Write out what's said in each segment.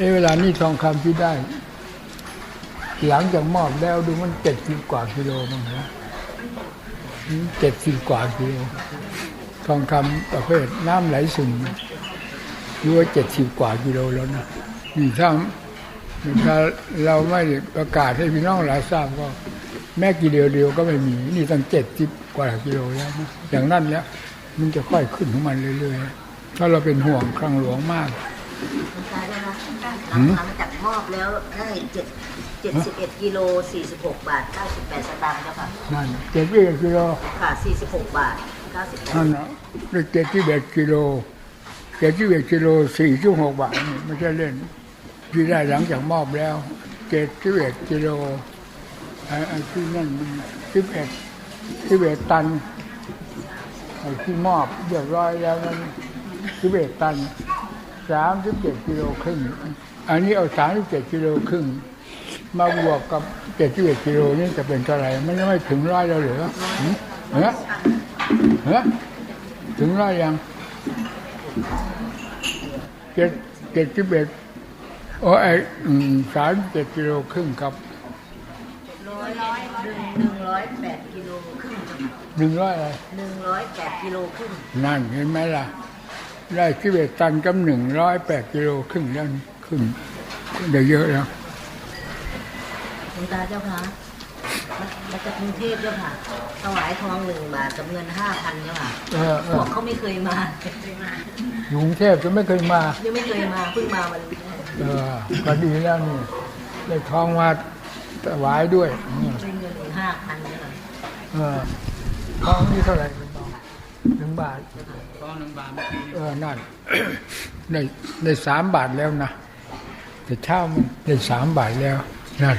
เอเวลานี่ทองคำที่ได้ หลังจากมอบแล้วดูมันเจ็ดสิบกว่ากิโลมั้งนะเจ็ดสิบกว่ากิโลทองคำประเภทน้ำไหลซึมรู้ว่าเจ็ดสิบกว่ากิโลแล้วนะนี่ถ้าถ้าเราไม่ประกาศให้พี่น้องหลายทราบก็ แม้กี่เดียวเดียวก็ไม่มี นี่ตั้งเจ็ดสิบกว่ากิโลแล้วนะอย่างนั้นแล้ว มันจะค่อยขึ้นของมันเรื่อยๆถ้าเราเป็นห่วงคลังหลวงมาก คุณตาได้รับหืมหลังจากมอบแล้วได้เจ็ดเจ็ดสิบเอ็ดกิโลสี่สิบหกบาทเก้าสิบแปดสตางค์เจ้าค่ะนั่นเจ็ดสิบกิโลค่ะสี่สิบหกบาทเก้าสิบแปดนั่นนะได้เจ็ดสิบเอ็ดกิโลเจ็ดสิบเอ็ดกิโลสี่จุดหกบาทนี่ไม่ใช่เล่นที่ได้หลังจากมอบแล้วเจ็ดสิบเอ็ดกิโลไอ้ไอ้ที่นั่นมันสิบเอ็ดสิบเอ็ดตันไอ้ที่มอบเรียบร้อยแล้วนั้นสิบเอ็ดตัน สามสิบเจ็ดกิโลครึ่งอันนี้เอาสามสิบเจ็ดกิโลครึ่งมาบวกกับเจ็ดสิบเอ็ดกิโลนี่จะเป็นเท่าไหร่มันยังไม่ถึงร้อยแล้วเหรือหืมเหรอเหรอถึงร้อยยังเจ็ดเจ็ดสิบเอ็ดโอ้ไอสามเจ็ดกิโลครึ่งครับร้อยร้อยหนึ่งหนึ่งร้อยแปดกิโลครึ่งเจ้าค่ะหนึ่งร้อยอะไรหนึ่งร้อยแปดกิโลครึ่งนั่นเห็นไหมล่ะ ได้สิบเอ็ดตันกับหนึ่งร้อยแปดกิโลครึ่งแล้วนี่ครึ่งได้เยอะแล้วคุณตาเจ้าค่ะมามาจากกรุงเทพเจ้าค่ะถวายทองหนึ่งบาทกับเงินห้าพันเจ้าค่ะเออเอพวอกเขาไม่เคยมาอยู่กรุงเทพจะไม่เคยมา ยังไม่เคยมาเพิ่งมาวันนี้เออก็ดีแล้วนี่ได้ทองมาถวายด้วยอืมได้เงินห้าพันเจ้าค่ะเออทองนี่เท่าไหร่คุณทอง หนึ่งบาททองหนึ่งบาทเมื่อกี้เออนั่นได้ได้สามบาทแล้วนะแต่เช้ามันได้สามบาทแล้วนั่น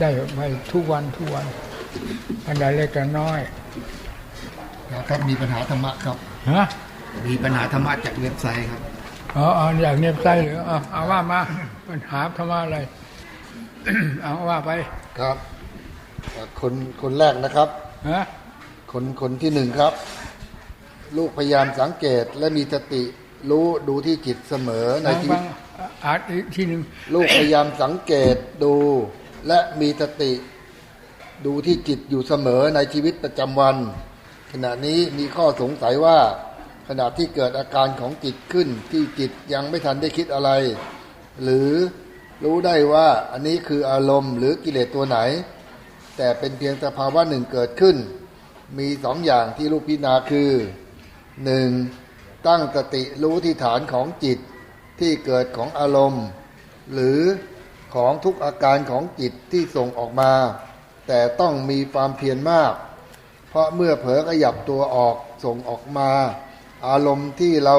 ได้ไปทุกวันทุกวันอันใดเล็กอันน้อยครับมีปัญหาธรรมะครับฮะมีปัญหาธรรมะจากเว็บไซต์ครับอ๋ออ๋ออยากเนียบไส้เหรือเอาเอาว่ามาปัญหาธรรมะอะไรเอาว่าไปครับ คนคนแรกนะครับฮะคนคนที่หนึ่งครับ ลูกพยายามสังเกตและมีสติรู้ดูที่จิตเสมอในฟังชีวิฟัตงอ่านอีกทีหนึ่งลูกพยายามสังเกตดู และมีสติ ดูที่จิตอยู่เสมอในชีวิตประจำวัน ขณะนี้มีข้อสงสัยว่า ขณะที่เกิดอาการของจิตขึ้นที่จิตยังไม่ทันได้คิดอะไร หรือรู้ได้ว่าอันนี้คืออารมณ์หรือกิเลสตัวไหน แต่เป็นเพียงสภาวะหนึ่งเกิดขึ้น มีสองอย่างที่ลูกพิจารณาคือ หนึ่งตั้งสติรู้ที่ฐานของจิตที่เกิดของอารมณ์ หรือของทุกอาการของจิตที่ส่งออกมา แต่ต้องมีความเพียรมาก เพราะเมื่อเผลอขยับตัวออกส่งออกมา อารมณ์ที่เรา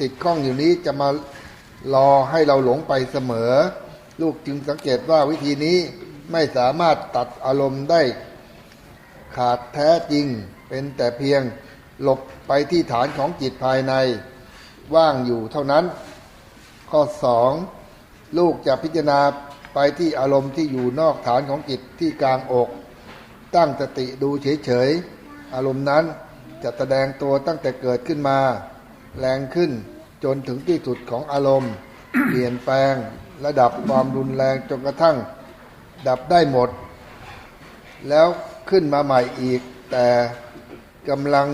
ติดข้องอยู่นี้จะมารอให้เราหลงไปเสมอ ลูกจึงสังเกตว่าวิธีนี้ไม่สามารถตัดอารมณ์ได้ ขาดแท้จริงเป็นแต่เพียง หลบไปที่ฐานของจิตภายในว่างอยู่เท่านั้น ข้อสองลูกจะพิจารณาไปที่อารมณ์ที่อยู่นอกฐานของจิตที่กลางอก ตั้งสติดูเฉยๆ อารมณ์นั้นจะแสดงตัวตั้งแต่เกิดขึ้นมา แรงขึ้นจนถึงที่สุดของอารมณ์ เปลี่ยนแปลงระดับความรุนแรงจนกระทั่ง ดับได้หมด แล้วขึ้นมาใหม่อีก แต่กำลัง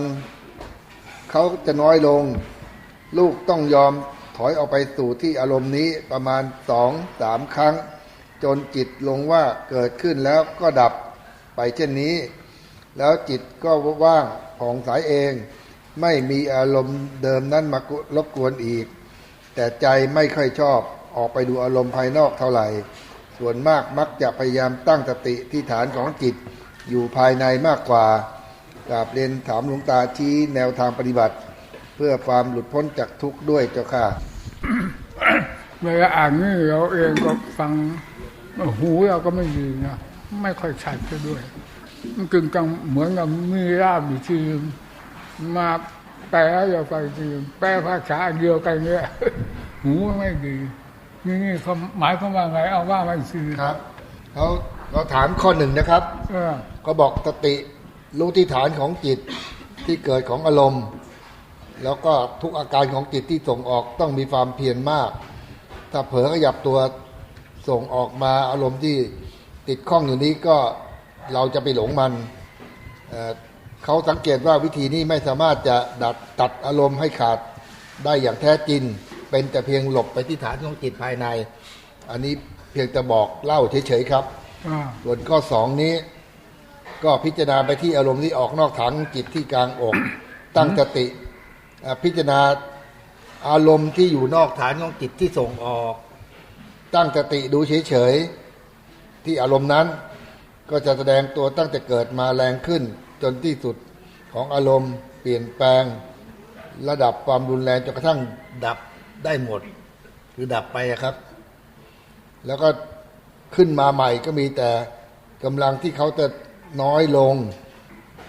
เขาจะน้อยลง ลูกต้องยอมถอยออกไปสู่ที่อารมณ์นี้ประมาณสองสามครั้ง จนจิตลงว่าเกิดขึ้นแล้วก็ดับไปเช่นนี้ แล้วจิตก็ว่างผ่องใสเอง ไม่มีอารมณ์เดิมนั้นมารบกวนอีก แต่ใจไม่ค่อยชอบออกไปดูอารมณ์ภายนอกเท่าไหร่ ส่วนมากมักจะพยายามตั้งสติที่ฐานของจิตอยู่ภายในมากกว่า กราบเรียนถามหลวงตาชี้แนวทางปฏิบัติ เพื่อความหลุดพ้นจากทุกข์ด้วยเจ้าค่ะเวลาอ่านนี่เราเองก็ฟังหูเราก็ไม่ดีนะไม่ค่อยชัดซะด้วย มันกึ่งกลางเหมือนกับมีร่ามอยู่ทีนึงมาแปลให้เราฟังทีนึงแปลภาษาเดียวกันเนี่ยหูไม่ดี นี่นี่เขาหมายความว่าไงเอาว่ามาอีกทีครับเขาเราถามข้อหนึ่งนะครับเออก็บอกสติ รู้ที่ฐานของจิตที่เกิดของอารมณ์ แล้วก็ทุกอาการของจิตที่ส่งออกต้องมีความเพียรมาก ถ้าเผลอขยับตัวส่งออกมาอารมณ์ที่ติดข้องอยู่นี้ก็เราจะไปหลงมันเอ่อเขาสังเกตว่าวิธีนี้ไม่สามารถจะดัดตัดอารมณ์ให้ขาดได้อย่างแท้จริง เป็นแต่เพียงหลบไปที่ฐานของจิตภายใน อันนี้เพียงแต่บอกเล่าเฉยๆครับอ่าส่วนข้อสองนี้ ก็พิจารณาไปที่อารมณ์ที่ออกนอกฐานจิตที่กลางอกตั้งสติอ่าพิจารณาอารมณ์ที่อยู่นอกฐานของจิตที่ส่งออก ตั้งสติดูเฉยๆที่อารมณ์นั้น ก็จะแสดงตัวตั้งแต่เกิดมาแรงขึ้น จนที่สุดของอารมณ์เปลี่ยนแปลง ระดับความรุนแรงจนกระทั่งดับได้หมด คือดับไปอะครับ แล้วก็ขึ้นมาใหม่ก็มีแต่กำลังที่เขาจะ น้อยลง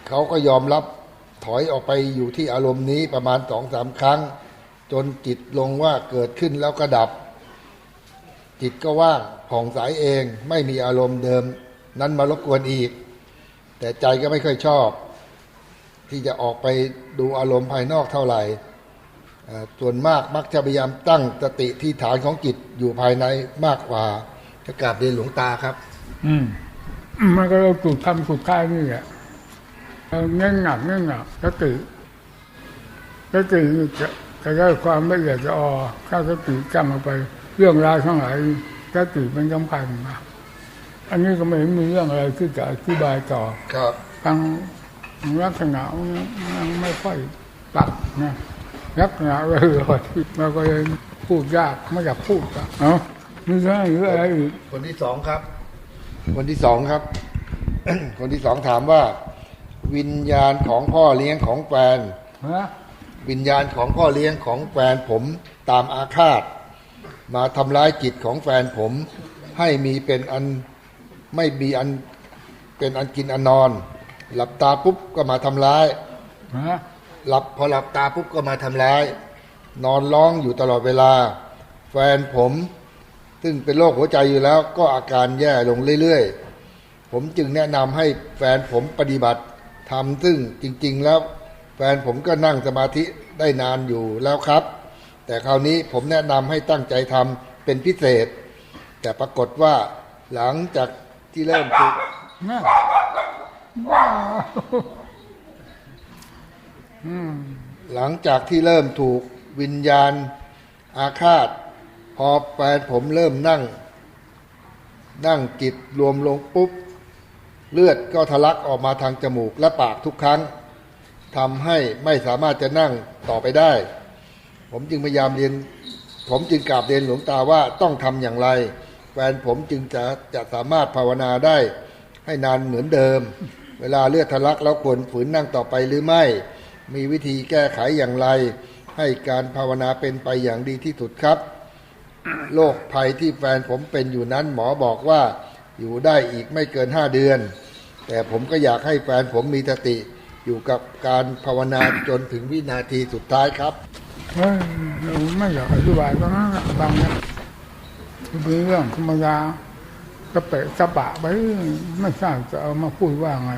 เขาก็ยอมรับถอยออกไปอยู่ที่อารมณ์นี้ประมาณสองสามครั้ง จนจิตลงว่าเกิดขึ้นแล้วก็ดับ จิตก็ว่างผ่องใสเองไม่มีอารมณ์เดิม นั้นมารบกวนอีก แต่ใจก็ไม่ค่อยชอบ ที่จะออกไปดูอารมณ์ภายนอกเท่าไหร่ส่วนมากมักจะพยายามตั้งสติที่ฐานของจิตอยู่ภายในมากกว่าจะกราบเรียนหลวงตาครับ อืม มันก็เราจุดทำสุดท้ายนี่แหละเอาเง่งหนักเง่งหนักสติสติจะจะได้ความละเอียดจะออถ้าสติจำเอาไป เรื่องราวทั้งหลายสติเป็นสำคัญมาอันนี้ก็ไม่เห็นมีเรื่องอะไรที่จะอธิบายต่อครับทางลักษณะมันยังไม่ค่อยปรับนะลักษณะเลยมันก็เลยพูดยากไม่อยากพูดอะเนาะมีเรื่องหรืออะไรอีกคนที่สองครับ คนที่สองครับ คนที่สองถามว่า วิญญาณของพ่อเลี้ยงของแฟนฮะวิญญาณของพ่อเลี้ยงของแฟนผมตามอาฆาต มาทำร้ายจิตของแฟนผม ให้มีเป็นอันไม่มีอันเป็นอันกินอันนอน หลับตาปุ๊บก็มาทำร้ายฮะหลับพอหลับตาปุ๊บก็มาทำร้าย นอนร้องอยู่ตลอดเวลา แฟนผม ซึ่งเป็นโรคหัวใจอยู่แล้ว ก็อาการแย่ลงเรื่อยๆ ผมจึงแนะนำให้แฟนผมปฏิบัติทำซึ่งจริง ๆ แล้วแฟนผมก็นั่งสมาธิได้นานอยู่แล้วครับ แต่คราวนี้ผมแนะนำให้ตั้งใจทำเป็นพิเศษ แต่ปรากฏว่าหลังจากที่เริ่มฝึกน่ะว้าวอืมหลังจากที่เริ่มถูกวิญญาณอาฆาต พอแฟนผมเริ่มนั่ง นั่งจิตรวมลงปุ๊บ เลือดก็ทะลักออกมาทางจมูกและปากทุกครั้งทำให้ไม่สามารถจะนั่งต่อไปได้ ผมจึงพยายามเรียน ผมจึงกราบเรียนหลวงตาว่าต้องทำอย่างไร แฟนผมจึงจะจะสามารถภาวนาได้ ให้นานเหมือนเดิม เวลาเลือดทะลักแล้วควรฝืนนั่งต่อไปหรือไม่ มีวิธีแก้ไขอย่างไร ให้การภาวนาเป็นไปอย่างดีที่สุดครับ โรคภัยที่แฟนผมเป็นอยู่นั้นหมอบอกว่าอยู่ได้อีกไม่เกินห้าเดือน แต่ผมก็อยากให้แฟนผมมีสติอยู่กับการภาวนาจนถึงวินาทีสุดท้ายครับเฮ้ยเราไม่อยากอธิบายก็งั้นอะบางนะเป็นเรื่องธรรมดากระเปะกระปะไปไม่ทราบจะเอามาพูดว่าไง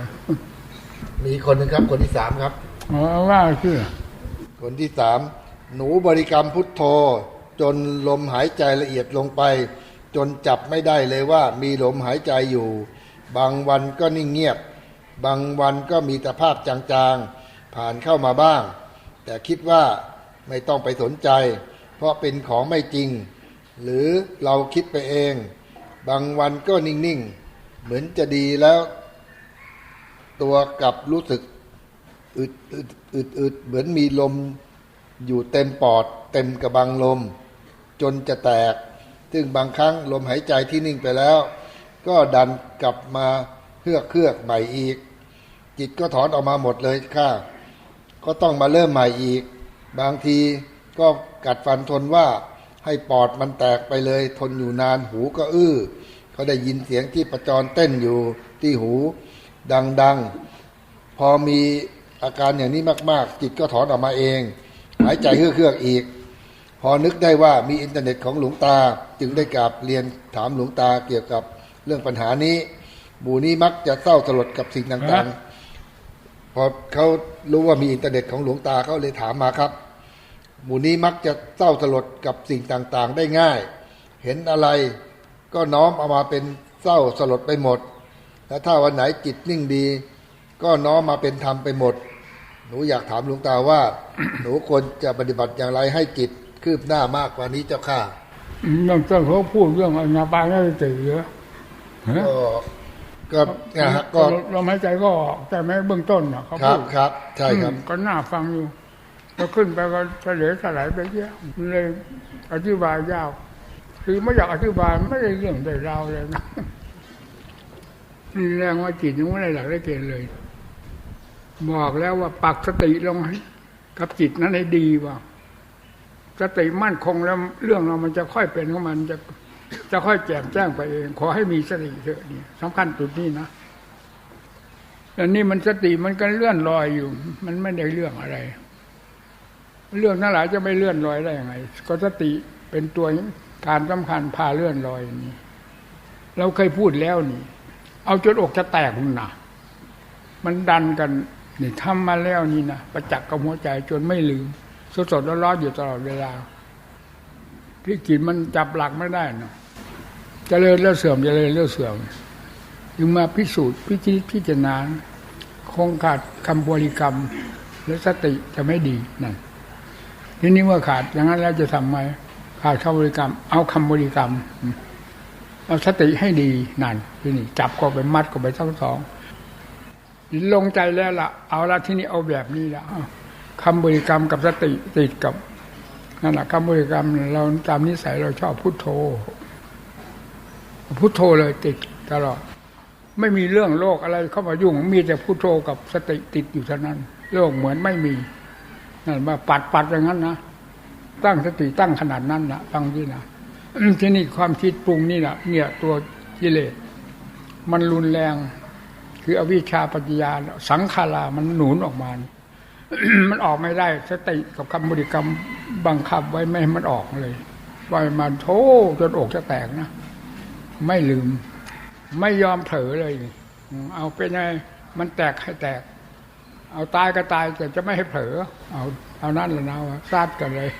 มีคนหนึ่งครับ คนที่สามครับเอาว่าคือคนที่สามหนูบริกรรมพุทโธ จนลมหายใจละเอียดลงไป จนจับไม่ได้เลยว่ามีลมหายใจอยู่ บางวันก็นิ่งเงียบ บางวันก็มีแต่ภาพจางๆ ผ่านเข้ามาบ้าง แต่คิดว่าไม่ต้องไปสนใจ เพราะเป็นของไม่จริง หรือเราคิดไปเอง บางวันก็นิ่งๆ เหมือนจะดีแล้ว ตัวกลับรู้สึกอึดอึดอึดอึดเหมือนมีลมอยู่เต็มปอด เต็มกระบังลม จนจะแตก ซึ่งบางครั้งลมหายใจที่นิ่งไปแล้ว ก็ดันกลับมาเฮือกเครือกใหม่อีก จิตก็ถอนออกมาหมดเลยค่ะ ก็ต้องมาเริ่มใหม่อีก บางทีก็กัดฟันทนว่าให้ปอดมันแตกไปเลย ทนอยู่นานหูก็อื้อเขาได้ยินเสียงที่ประจรเต้นอยู่ที่หูดังๆ พอมีอาการอย่างนี้มาก ๆ จิตก็ถอนออกมาเอง หายใจเฮือกๆอีก พอนึกได้ว่ามีอินเทอร์เน็ตของหลวงตา จึงได้กราบเรียนถามหลวงตาเกี่ยวกับเรื่องปัญหานี้ หมู่นี้มักจะเศร้าสลดกับสิ่งต่างๆ พอเขารู้ว่ามีอินเทอร์เน็ตของหลวงตาเขาเลยถามมาครับ หมู่นี้มักจะเศร้าสลดกับสิ่งต่างๆ ได้ง่าย เห็นอะไรก็น้อมเอามาเป็นเศร้าสลดไปหมด และถ้าวันไหนจิตนิ่งดี ก็น้อมมาเป็นธรรมไปหมด หนูอยากถามหลวงตาว่า หนูควรจะปฏิบัติอย่างไรให้จิต คืบหน้ามากกว่านี้เจ้าค่ะนั่นต้นเขาพูดเรื่องอนาปานสติเยอะฮะก็ก็นะฮะก็ลมหายใจก็ออกแต่ไม่เบื้องต้นนะเขาครัพูบดครับ ใช่ครับอืมก็น่าฟังอยู่แล้วขึ้นไปก็เฉลยสลายไปเยอะมันเลยอธิบายยาวคือไม่อยากอธิบายไม่ได้เรื่องได้ราวเลยนะนี่แรงว่าจิตยังไม่ได้หลักได้เกณฑ์เลย บอกแล้วว่าปักสติลงให้กับจิตนั้นให้ดีว่า สติมั่นคงแล้วเรื่องเรามันจะค่อยเป็นของมันจะจะค่อยแจ่มแจ้งไปเอง ขอให้มีสติเถอะนี่สำคัญจุดนี้นะแต่นี่มันสติมันก็เลื่อนลอยอยู่ มันไม่ได้เรื่องอะไร เรื่องนั้นหลายจะไม่เลื่อนลอยได้ยังไง ก็สติเป็นตัวการสำคัญพาเลื่อนลอยนี่เราเคยพูดแล้วนี่ เอาจนอกจะแตกมันนะมันดันกันนี่ทำมาแล้วนี่นะประจักษ์กับหัวใจจนไม่ลืม สดสดร้อนๆอยู่ตลอดเวลา ที่จิตมันจับหลักไม่ได้เนาะเจริญแล้วเสื่อมเจริญแล้วเสื่อมจึงมาพิสูจน์พิจิตพิจารณาคงขาดคำบริกรรม และสติจะไม่ดีนั่นทีนี้เมื่อขาดอย่างนั้นแล้วจะทำไงขาดคำบริกรรม เอาคำบริกรรม เอาสติให้ดีนั่นทีนี้จับก็ไปมัดก็ไปทั้งสองลงใจแล้วล่ะ เอาละที่นี้เอาแบบนี้ละ เอาคำบริกรรมกับสติติดกับนั่นแหละคำบริกรรมเราตามนิสัยเราชอบพุทโธ พุทโธเลยติดตลอดไม่มีเรื่องโลกอะไรเข้ามายุ่ง มีแต่พุทโธกับสติติดอยู่เท่านั้น โลกเหมือนไม่มีนั่นมาปัดปัดอย่างนั้นนะตั้งสติตั้งขนาดนั้นนะฟังที่นะที่นี่ความคิดปรุงนี่แหละเนี่ยตัวกิเลสมันรุนแรง คืออวิชชาปัญญาสังขารามันหนุนออกมา มันออกไม่ได้สติกับคำบริกรรมบังคับไว้ไม่ให้มันออกเลยไว้มันโธจนอกจะแตกนะไม่ลืม ไม่ยอมเผลอเลย เอาเป็นไงมันแตกให้แตก เอาตายก็ตายแต่จะไม่ให้เผลอ เอาเอานั่นละนะว่าซาดกันเลย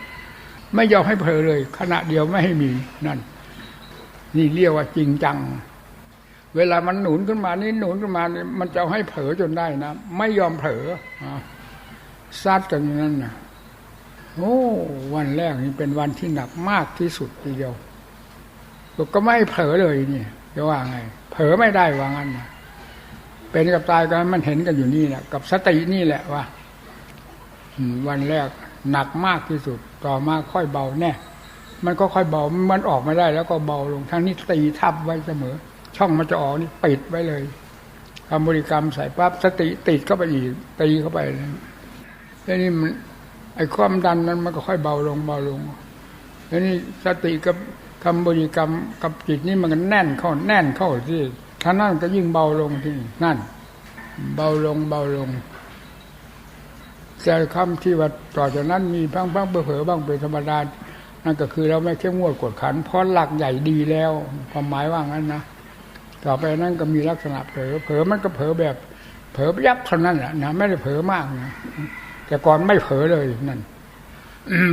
ไม่ยอมให้เผลอเลย ขณะเดียวไม่ให้มีนั่น นี่เรียกว่าจริงจัง เวลามันหนุนขึ้นมานี่หนุนขึ้นมานี่มันจะให้เผลอจนได้นะไม่ยอมเผลออ ซัดกันอยู่นั้นนะโอ้วันแรกนี่เป็นวันที่หนักมากที่สุดทีเดียวก็ไม่เผลอเลยนี่จะว่าไง เผลอไม่ได้ว่างั้นนะเป็นกับตายกันมันเห็นกันอยู่นี่แหละกับสตินี่แหละว่าวันแรกหนักมากที่สุด ต่อมาค่อยเบาแน่มันก็ค่อยเบา มันออกม่ได้แล้วก็เบาลงทั้งนี้ตีทับไว้เสมอ ช่องมันจะออกนี่ปิดไว้เลยคำบริกรรมใส่ปั๊บสติติดเข้าไปอีกตีเข้าไปเลย แล้วนี่มัน ไอ้ความดันนั้นมันก็ค่อยเบาลงเบาลงแล้วนี่สติกับคำบริกรรมกับจิตนี่มันก็แน่นเข้าแน่นเข้าที่ถ้านั่นก็ยิ่งเบาลงที่นั่น เบาลงเบาลงแต่คำที่ว่าต่อจากนั้นมีพังพังเผลอบ้างเป็นธรรมดานั่นก็คือเราไม่เข้มงวดกวดขันเพราะหลักใหญ่ดีแล้วความหมายว่างั้นนะต่อไปนั่นก็มีลักษณะเผลอเผลอมันก็เผลอแบบ เผลอยับเท่านั้นแหละนะไม่ได้เผลอมากนะ แต่ก่อนไม่เผลอเลยนั่น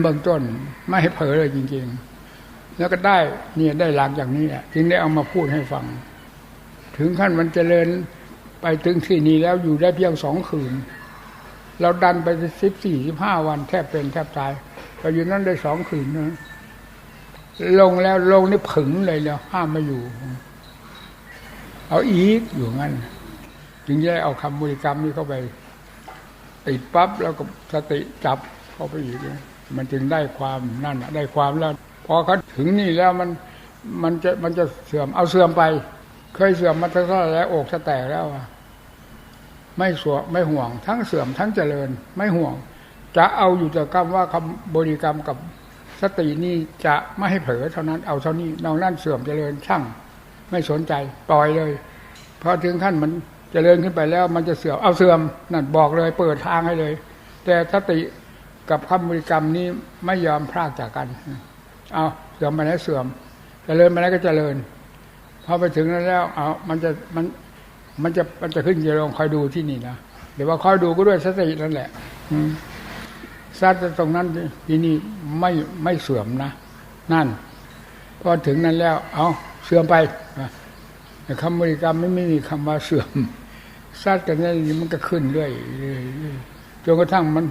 เบื้องต้นไม่ให้เผลอเลยจริง ๆ แล้วก็ได้เนี่ยได้หลักอย่างนี้แหละจึงได้เอามาพูดให้ฟัง ถึงขั้นมันเจริญไปถึงที่นี้แล้วอยู่ได้เพียงสองคืน เราดันไปสิบสี่สิบห้าวันแทบเป็นแทบตายเราอยู่นั่นได้สองคืนนะลงแล้วลงนี่ผึ่งเลยแล้วห้ามไม่อยู่ เอาอีกอยู่งั้น จึงได้เอาคำบริกรรมนี้เข้าไป ติดปั๊บแล้วก็สติจับเข้าไปอีกมันจึงได้ความนั่นได้ความแล้ว พอเขาถึงนี่แล้วมันมันจะมันจะเสื่อมเอาเสื่อมไป เคยเสื่อมมาท่าไหร่แล้วอกจะแตกแล้วอะไม่สวไม่ห่วง ทั้งเสื่อมทั้งเจริญ ไม่ห่วง จะเอาอยู่แต่คำว่าคำบริกรรมกับสตินี่จะไม่ให้เผลอเท่านั้นเอาเท่านี้นอกนั้นเสื่อมเจริญช่าง ไม่สนใจปล่อยเลยพอถึงขั้นมัน เจริญขึ้นไปแล้วมันจะเสื่อมเอาเสื่อมนั่นบอกเลย เปิดทางให้เลย แต่สติกับคำบริกรรมนี้ไม่ยอมพลากจากกัน เอาเสื่อมไปแล้วเสื่อมเจริญไปแล้วก็เจริญพอไปถึงนั้นแล้ว เอามันจะมันมันจะมันจะขึ้นจะลงคอยดูที่นี่นะเดี๋ยวว่าคอยดูก็ด้วยสตินั่นแหละอืมซัดตรงนั้นที่นี่ไม่ไม่เสื่อมนะนั่นพอถึงนั้นแล้ว เอาเสื่อมไป แต่คำบริกรรมไม่ไม่มีคำว่าเสื่อมซัดกันนี่มันก็ขึ้นเรื่อยจนกระทั่งมัน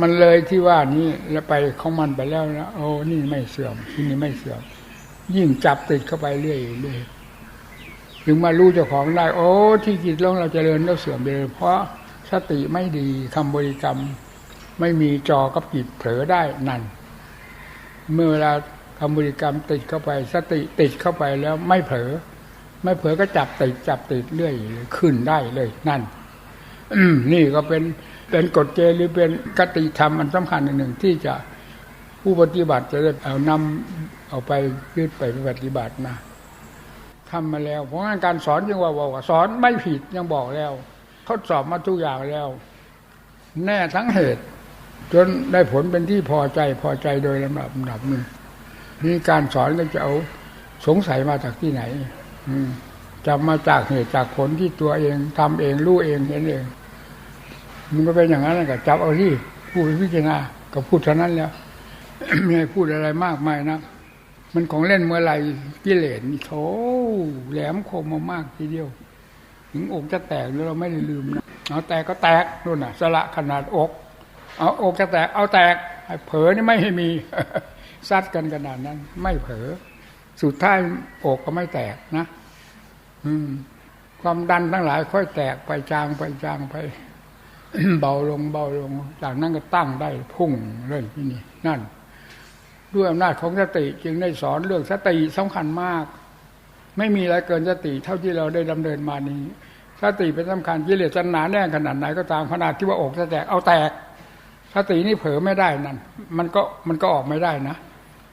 มันเลยที่ว่านี้แล้วไปของมันไปแล้วนะโอ้นี่ไม่เสื่อมที่นี่ไม่เสื่อม ยิ่งจับติดเข้าไปเรื่อยเรื่อยถึงมารู้เจ้าของได้ โอ้ ที่จิตลงเราจเจริญแล้วเสื่อมไปเลยเพราะสติไม่ดีคำบริกรรม ไม่มีจอกับจิตเผลอได้นั่น เมื่อเวลาคำบริกรรมติดเข้าไป สติติดเข้าไปแล้วไม่เผลอ ไม่เผลอก็จับติดจับติดเรื่อยขึ้นได้เลยนั่นนี่ก็เป็นเป็นกฎเกณฑ์หรือเป็นกติธรรมอันสำคัญอันหนึ่งที่จะผู้ปฏิบัติจะได้เอานำเอาไปยึดไปปฏิบัตินะทำมาแล้ว เพราะงั้นการสอนยังว่าบอกว่าสอนไม่ผิดยังบอกแล้ว ทดสอบมาทุกอย่างแล้ว แน่ทั้งเหตุ จนได้ผลเป็นที่พอใจพอใจโดยลำดับลำดับหนึ่งนี่การสอนก็จะเอาสงสัยมาจากที่ไหน จะมาจากเหตุจากผลที่ตัวเองทำเองรู้เองเห็นเอง มันก็เป็นอย่างนั้นแหละก็จับเอาที่พูดพิจารณาก็พูดเท่านั้นแล้วไม่ให้พูดอะไรมากมายนะมันของเล่นเมื่อไหรกิเลสโถแหลมคมมามากทีเดียว ถึงอกจะแตกแล้วเราไม่ได้ลืมนะเอาแตกก็แตกนู่นน่ะ สละขนาดอก เอาอกจะแตกเอาแตกเผลอนี่ไม่ให้มีซัดกันขนาดนั้น ไม่เผลอ สุดท้ายอกก็ไม่แตกนะอืมความดันทั้งหลาย ค่อยแตกไปจางไปจางไป เบาลงเบาลง จากนั้นก็ตั้งได้พุ่งเลยที่นี่นั่น ด้วยอำนาจของสติจึงได้สอนเรื่องสติสำคัญมาก ไม่มีอะไรเกินสติ เท่าที่เราได้ดำเนินมานี้สติเป็นสำคัญกิเลสจะหนาแน่นขนาดไหนก็ตามขนาดที่ว่าอกจะแตกเอาแตก สตินี่เผลอไม่ได้นั่นมันก็มันก็ออกไม่ได้นะ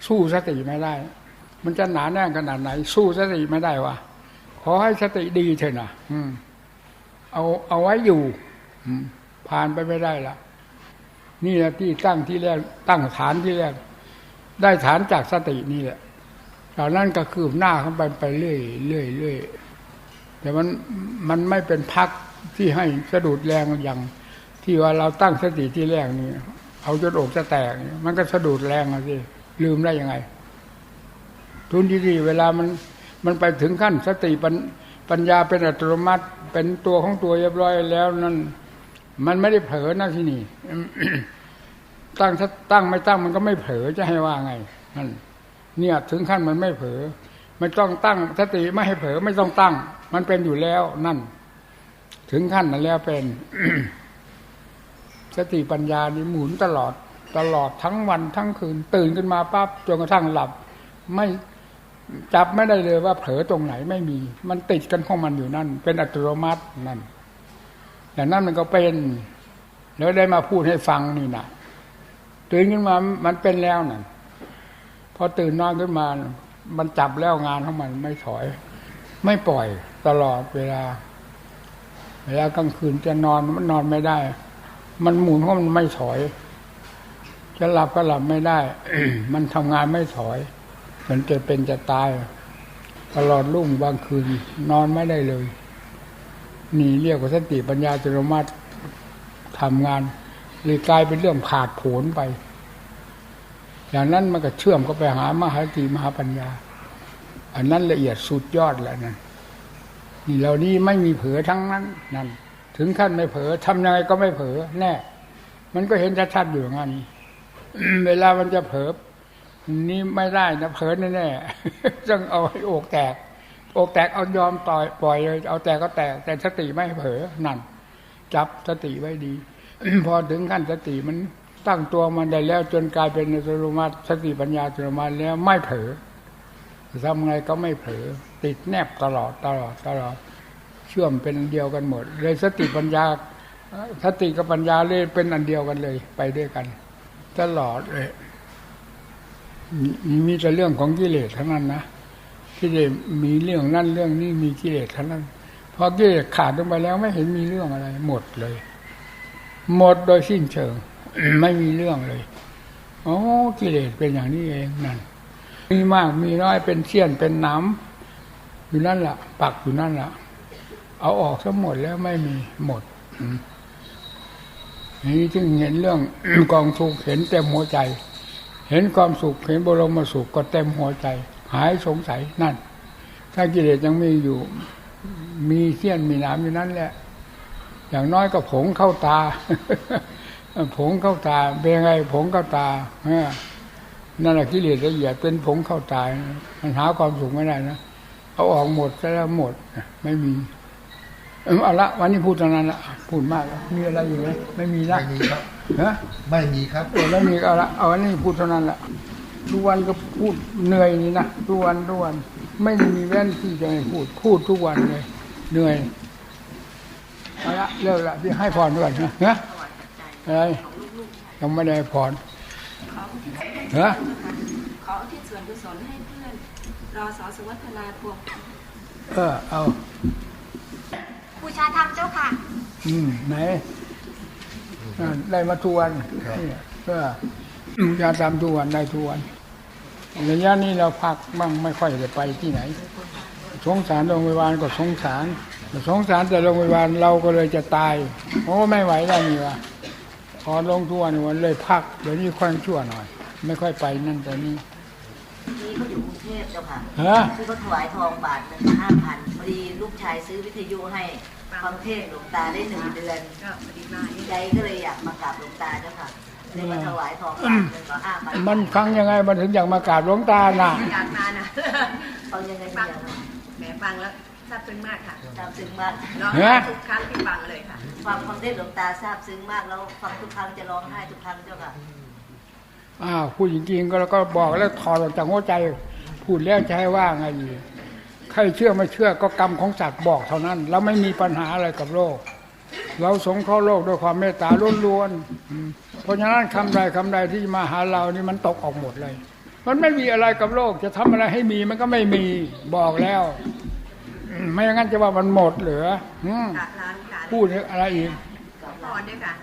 สู้สติไม่ได้ มันจะหนาแน่นขนาดไหน สู้สติไม่ได้วะขอให้สติดีเถอะนะเอาเอาไว้อยู่ผ่านไปไม่ได้ละนี่แหละที่ตั้งที่แรกตั้งฐานที่แรก ได้ฐานจากสตินี่แหละจากนั้นก็คืบหน้าเข้าไปไปเรื่อยเรื่อยเรื่อยแต่มันมันไม่เป็นพักที่ให้สะดุดแรงอย่าง ที่ว่าเราตั้งสติที่แรกนี่เอาจนอกจะแตก มันก็สะดุดแรงอะสิลืมได้ยังไง ทุนที่เวลามันมันไปถึงขั้นสติปัญปัญญาเป็นอัตโนมัติเป็นตัวของตัวเรียบร้อยแล้วนั่นมันไม่ได้เผลอนะที่นี่ตั้งตั้งไม่ตั้งมันก็ไม่เผลอจะให้ว่าไงนั่นเนี่ยถึงขั้นมันไม่เผลอไม่ต้องตั้งสติไม่ให้เผลอไม่ต้องตั้ง มันเป็นอยู่แล้วนั่น ถึงขั้นนั้นแล้วเป็นสติปัญญานี่หมุนตลอด ตลอดทั้งวันทั้งคืน ตื่นขึ้นมาปั๊บจนกระทั่งหลับ ไม่ จับไม่ได้เลยว่าเผลอตรงไหนไม่มี มันติดกันของมันอยู่นั่น เป็นอัตโนมัตินั่นอย่างนั้นมันก็เป็น แล้วได้มาพูดให้ฟังนี่นะตื่นขึ้นมามันเป็นแล้วนั่นพอตื่นนอนขึ้นมา มันจับแล้วงานของมันไม่ถอย ไม่ปล่อยตลอดเวลา เวลากลางคืนจะนอนมันนอนไม่ได้ มันหมุนเพราะมันไม่ถอย จะหลับก็หลับไม่ได้ มันทำงานไม่ถอย มันจะเป็นจะตาย ตลอดรุ่งบางคืน นอนไม่ได้เลย นี่เรียกว่าสติปัญญาอัตโนมัติทำงานเลยกลายเป็นเรื่องขาดผลไป อย่างนั้นมันก็เชื่อมก็ไปหามหาสติมหาปัญญา อันนั้นละเอียดสุดยอดแล้วนั่นนี่เหล่านี้ไม่มีเผลอทั้งนั้นนั่นถึงขั้นไม่เผลอทำยังไงก็ไม่เผลอแน่ มันก็เห็นชัดๆอยู่งั้น เวลามันจะเผลอ นี่ไม่ได้นะเผลอแน่ๆต้องเอาให้อกแตก อกแตกเอายอมต่อยปล่อยเลยเอาแตกก็แตก แต่สติไม่เผลอนั่น จับสติไว้ดี พอถึงขั้นสติมันตั้งตัวมันได้แล้วจนกลายเป็นอัตโนมัติสติปัญญาอัตโนมัติแล้วไม่เผลอทำไงก็ไม่เผลอติดแนบตลอดตลอดตลอด เชื่อมเป็นเดียวกันหมด เลยสติปัญญาสติกับปัญญาเลยเป็นอันเดียวกันเลย ไปด้วยกัน ตลอดเลย มีมีแต่เรื่องของกิเลสเทั้งนั้นนะที่ได้มีเรื่องนั่นเรื่องนี้มีกิเลสเทั้งนั้นพอกิเลสขาดลงไปแล้วไม่เห็นมีเรื่องอะไร หมดเลย หมดโดยสิ้นเชิง ไม่มีเรื่องเลยอ๋อกิเลสเป็นอย่างนี้เองนั่นมีมากมีน้อยเป็นเสี้ยนเป็นน้ำอยู่นั่นแหละปักอยู่นั่นแหละเอาออกทั้งหมดแล้วไม่มีหมดนี่จึงเห็นเรื่องกองทุกข์เห็นเต็มหัวใจ เห็นความสุขเห็นบรมสุขก็เต็มหัวใจ หายสงสัยนั่น ถ้ากิเลสยังมีอยู่ มีเสี้ยนมีหนามอยู่นั้นแหละ อย่างน้อยก็ผงเข้าตา ผงเข้าตา เป็นยังไงผงเข้าตาเออนั่นแหละกิเลสละเอียดเป็นผงเข้าตามันหาความสุขไม่ได้นะเอาออกหมดแล้วหมดไม่มี เออเอาละวันนี้พูดตรงนั้นละพูดมากแล้วมีอะไรอยู่ไหมไม่มีละไม่มีครับฮะไม่มีครับเออแล้วมีเอาละเอาอันนี้พูดเท่านั้นละทุกวันก็พูดเหนื่อยนี่นะทุกวันทุกวัน ไม่มีแว่นที่จะให้พูดพูดทุกวันเลยเหนื่อยเอาละเลิกละพี่ให้พรด้วยนะนะอะไรยังไม่ได้พรฮะขออุทิศส่วนกุศลให้เพื่อนรอสอสุวัฒนาพวงเออเอา บูชาธรรมเจ้าค่ะ อืมไหนอ่าได้มาทุกวันครับนี่เอออืมจะทำทุกวันได้ทุกวันระยะนี้เราพักบ้างไม่ค่อยได้ไปที่ไหน สงสารโรงพยาบาลก็สงสารสงสารแต่โรงพยาบาลเราก็เลยจะตายโอ้ไม่ไหวแล้วนี่วะพอลงทุกวันวันเลยพักเดี๋ยวนี้ค่อยชั่วหน่อย ไม่ค่อยไปนั่นแต่นี่นี่เขาอยู่กรุงเทพเจ้าค่ะฮะที่เขาถวายทองบาทหนึ่งห้าพัน พอดีลูกชายซื้อวิทยุให้ฟังเทศน์หลวงตาได้หนึ่งเดือนก็ปฏิมาใจก็เลยอยากมากราบหลวงตาเจ้าค่ะเลยมาถวายทองบาทหนึ่งต่อห้าพันมันฟังยังไงมันถึงอยากมากราบหลวงตาน่ะอยากมานะฟังยังไงฟังเนี่ยแหมฟังแล้วซาบซึ้งมากค่ะทราบซึ้งมากร้องไห้ทุกครั้งที่ฟังเลยค่ะฟังฟังเทศน์หลวงตาทราบซึ้งมากแล้วฟังทุกครั้งจะร้องไห้ทุกครั้งเจ้าค่ะอ้าวพูดจริงๆก็แล้วก็บอกแล้วถอดออกจากหัวใจ พูดแล้วจะให้ว่าไงดี ใครเชื่อไม่เชื่อก็กรรมของสัตว์บอกเท่านั้น แล้วไม่มีปัญหาอะไรกับโลก เราสงเคราะห์โลกด้วยความเมตตาล้วนๆอืมเพราะฉะนั้นคำใดคำใดที่มาหาเรานี่มันตกออกหมดเลย มันไม่มีอะไรกับโลก จะทำอะไรให้มีมันก็ไม่มีบอกแล้วอืมไม่อย่างนั้นจะว่ามันหมดเหลืออืมค่ะร้านค่ะพูดอะไรอีกพรด้วยค่ะ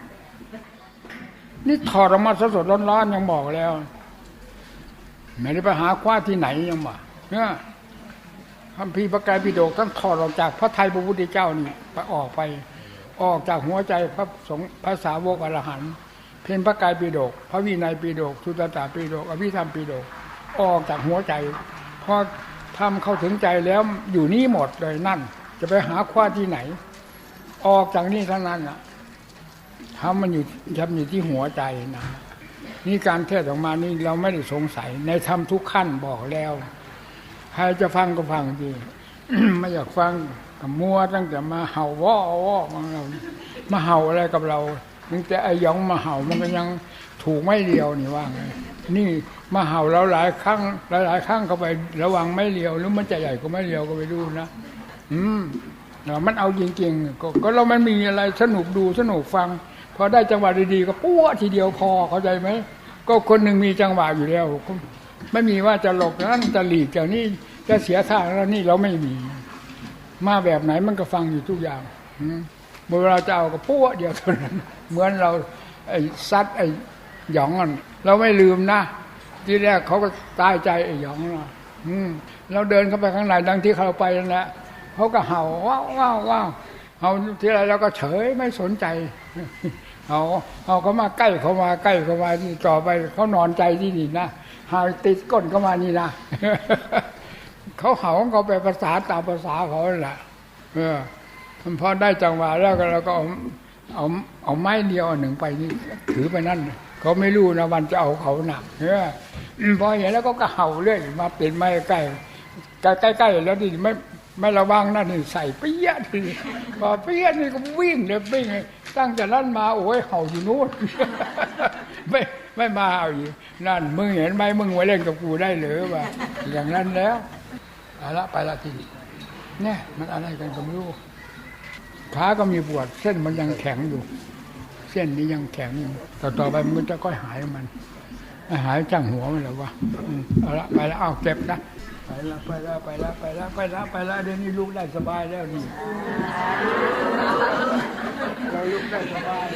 นี่ถอดออกมาสดๆร้อนๆยังบอกแล้ว ไม่ได้ไปหาคว้าที่ไหนยังมาเนี่ย คำพีพระกายปิฎกท่านถอดออกจากพระไทยพระพุทธเจ้านี่ไปออกไป ออกจากหัวใจพระสงฆ์พระสาวกอรหันต์เพียงพระกายปิฎกพระวินัยปิฎกสุตตาปิฎกอภิธรรมปิฎกออกจากหัวใจพอทำเข้าถึงใจแล้วอยู่นี่หมดเลยนั่น จะไปหาคว้าที่ไหน ออกจากนี่ทั้งนั้นอะทำมันอยู่ทำอยู่ที่หัวใจนะนี่การเทศออกมานี่เราไม่ได้สงสัยในธรรมทุกขั้นบอกแล้ว รจะฟังก็ฟังดีไม่อยากฟังกับมัวตั้งแต่มาเห่าว่อว่อมาเรา มาเห่าอะไรกับเราตั้งแต่ไอ้ยองมาเห่ามันก็ยังถูกไม่เดียวนี่ว่าไงนี่มาเห่าเราหลายครั้งหลายหลายครั้งเข้าไประวังไม่เลียวหรือมันจะใหญ่ก็ไม่เลียวก็ไปดูนะอืมมันเอาจริงๆกก็เรามันมีอะไรสนุกดูสนุกฟังพอได้จังหวะดีๆก็ปั้วทีเดียวพอเข้าใจไหมก็คนหนึ่งมีจังหวะอยู่แล้วไม่มีว่าจะหลบนั่นจะหลีกจากนี่ จะเสียทางแล้วนี่เราไม่มี มาแบบไหนมันก็ฟังอยู่ทุกอย่างอืมเวลาจะเอาก็ปั้วเดียวเท่านั้นเหมือนเราไอ้ซัดไอ้หยองนั่นเราไม่ลืมนะที่แรกเขาก็ตายใจไอ้หยองนะอืมเราเดินเข้าไปข้างในดังที่เขาไปนั่นแหละเขาก็เห่าว้าวว้าวว้าวเห่าทีไรเราก็เฉยไม่สนใจเอาเอาเขามาใกล้เขามาใกล้เขามาที่ต่อไปเขานอนใจที่นี่นะหายติดก้นเข้ามานี่นะ เขาเห่าเขาไปภาษาตามภาษาเขาแหละเออพอได้จังหวะแล้วก็เราก็เอาเอาเอาไม้เดียวหนึ่งไปนี่ถือไปนั่นเขาไม่รู้นะวันจะเอาเขาหนักเอออืมพอเห็นแล้วก็ก็เห่าเรื่อยมาเป็นไม้ใกล้ใกล้ใกล้แล้วดิไม่ไม่ระวังนั่นนี่ใส่เปี้ยทีพอเปี้ยนี่ก็วิ่งเลยวิ่งตั้งแต่นั้นมาโอ้ยเห่าอยู่นู้นไม่ไม่มาเอาอยู่นั่นมึงเห็นไหมมึงมาเล่นกับกูได้หรือวะอย่างนั้นแล้ว เอาละไปละทีนี้แน่มันอะไรกันก็ไม่รู้ขาก็มีปวด เส้นมันยังแข็งอยู่ เส้นนี้ยังแข็งอยู่ต่อต่อไปมันจะก็หายมันหายจังหัวมันหรอวะเอาละไปละเอาเก็บนะไปละไปละไปละไปละไปละไปละเดี๋ยวนี้ลุกได้สบายแล้วนี่เราลุกได้สบาย